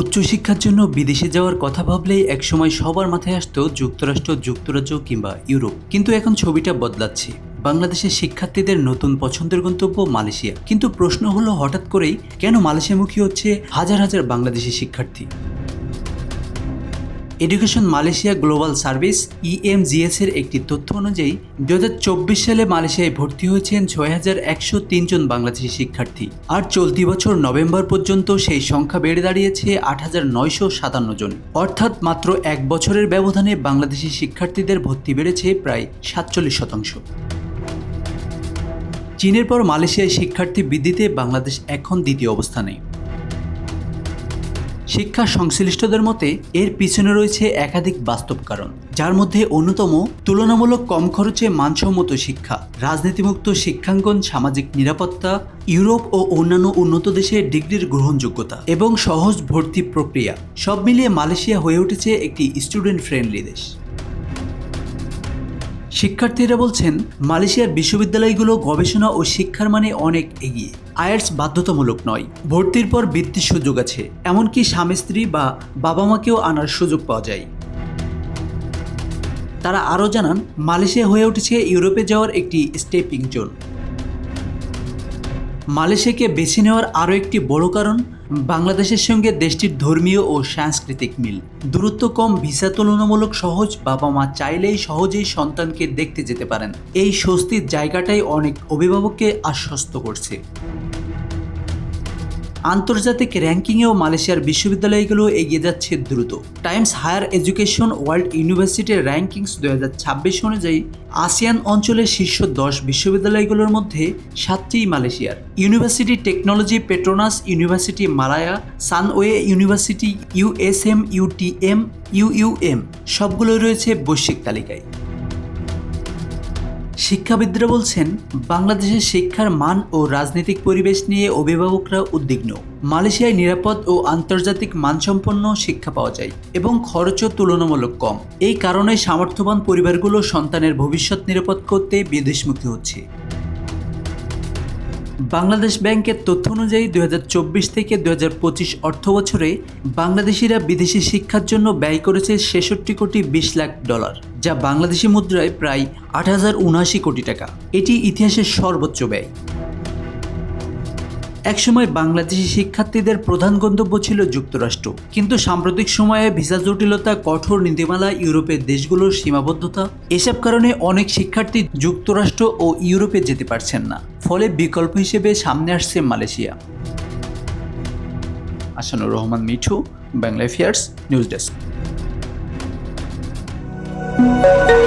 উচ্চশিক্ষার জন্য বিদেশে যাওয়ার কথা ভাবলেই একসময় সবার মাথায় আসতো যুক্তরাষ্ট্র, যুক্তরাজ্য কিংবা ইউরোপ। কিন্তু এখন ছবিটা বদলাচ্ছে। বাংলাদেশের শিক্ষার্থীদের নতুন পছন্দের গন্তব্য মালয়েশিয়া। কিন্তু প্রশ্ন হলো হঠাৎ করেই কেন মালয়েশিয়ামুখী হচ্ছে হাজার হাজার বাংলাদেশি শিক্ষার্থী? Education Malaysia global service EMGS এর একটি তথ্য অনুযায়ী দু হাজার চব্বিশ সালে মালয়েশিয়ায় ভর্তি হয়েছেন ছয় হাজার একশো জন বাংলাদেশি শিক্ষার্থী। আর চলতি বছর নভেম্বর পর্যন্ত সেই সংখ্যা বেড়ে দাঁড়িয়েছে আট হাজার নয়শো সাতান্ন জন। অর্থাৎ মাত্র এক বছরের ব্যবধানে বাংলাদেশি শিক্ষার্থীদের ভর্তি বেড়েছে প্রায় সাতচল্লিশ শতাংশ। চীনের পর মালয়েশিয়ায় শিক্ষার্থী বৃদ্ধিতে বাংলাদেশ এখন দ্বিতীয় অবস্থানে। শিক্ষা সংশ্লিষ্টদের মতে, এর পিছনে রয়েছে একাধিক বাস্তব কারণ, যার মধ্যে অন্যতম তুলনামূলক কম খরচে মানসম্মত শিক্ষা, রাজনীতিমুক্ত শিক্ষাঙ্গন, সামাজিক নিরাপত্তা, ইউরোপ ও অন্যান্য উন্নত দেশে ডিগ্রির গ্রহণযোগ্যতা এবং সহজ ভর্তি প্রক্রিয়া। সব মিলিয়ে মালয়েশিয়া হয়ে উঠেছে একটি স্টুডেন্ট ফ্রেন্ডলি দেশ। শিক্ষার্থীরা বলছেন, মালয়েশিয়ার বিশ্ববিদ্যালয়গুলো গবেষণা ও শিক্ষার মানে অনেক এগিয়ে। আয়ার্স বাধ্যতামূলক নয়, ভর্তির পর বৃত্তির সুযোগ আছে। এমনকি স্বামী স্ত্রী বা বাবা মাকেও আনার সুযোগ পাওয়া যায়। তারা আরও জানান, মালয়েশিয়া হয়ে উঠেছে ইউরোপে যাওয়ার একটি স্টেপিং জোন। মালয়েশিয়াকে বেছে নেওয়ার আরও একটি বড় কারণ বাংলাদেশের সঙ্গে দেশটির ধর্মীয় ও সাংস্কৃতিক মিল। দূরত্ব কম, ভিসা তুলনামূলক সহজ বাবা মা চাইলেই সহজেই সন্তানকে দেখতে যেতে পারেন। এই স্বস্তির জায়গাটাই অনেক অভিভাবককে আশ্বস্ত করছে। আন্তর্জাতিক র্যাঙ্কিংয়েও মালয়েশিয়ার বিশ্ববিদ্যালয়গুলো এগিয়ে যাচ্ছে দ্রুত। টাইমস হায়ার এডুকেশন ওয়ার্ল্ড ইউনিভার্সিটির র্যাঙ্কিংস দু হাজার ছাব্বিশ অনুযায়ী আসিয়ান অঞ্চলের শীর্ষ দশ বিশ্ববিদ্যালয়গুলোর মধ্যে সাতটিই মালয়েশিয়ার। University technology Petronas university Malaya, Sunway university, USM, UTM, UUM, সবগুলোই রয়েছে বৈশ্বিক তালিকায়। শিক্ষাবিদরা বলছেন, বাংলাদেশের শিক্ষার মান ও রাজনৈতিক পরিবেশ নিয়ে অভিভাবকরা উদ্বিগ্ন। মালয়েশিয়ায় নিরাপদ ও আন্তর্জাতিক মানসম্পন্ন শিক্ষা পাওয়া যায় এবং খরচও তুলনামূলক কম। এই কারণে সামর্থ্যবান পরিবারগুলো সন্তানের ভবিষ্যৎ নিরাপদ করতে বিদেশমুখী হচ্ছে। বাংলাদেশ ব্যাংকের তথ্য অনুযায়ী দু হাজার চব্বিশ থেকে দু অর্থ বছরে বাংলাদেশিরা বিদেশি শিক্ষার জন্য ব্যয় করেছে ছেষট্টি কোটি বিশ লাখ ডলার। যা বাংলাদেশি মুদ্রায় প্রায় আট হাজার উনআশি কোটি টাকা। এটি ইতিহাসের সর্বোচ্চ ব্যয়। একসময় বাংলাদেশি শিক্ষার্থীদের প্রধান গন্তব্য ছিল যুক্তরাষ্ট্র। কিন্তু সাম্প্রতিক সময়ে ভিসা জটিলতা, কঠোর নীতিমালা, ইউরোপের দেশগুলোর সীমাবদ্ধতা, এসব কারণে অনেক শিক্ষার্থী যুক্তরাষ্ট্র ও ইউরোপে যেতে পারছেন না। ফলে বিকল্প হিসেবে সামনে আসছে Malaysia. Asanur Rahman Mithu Bangla affairs news desk. thank you.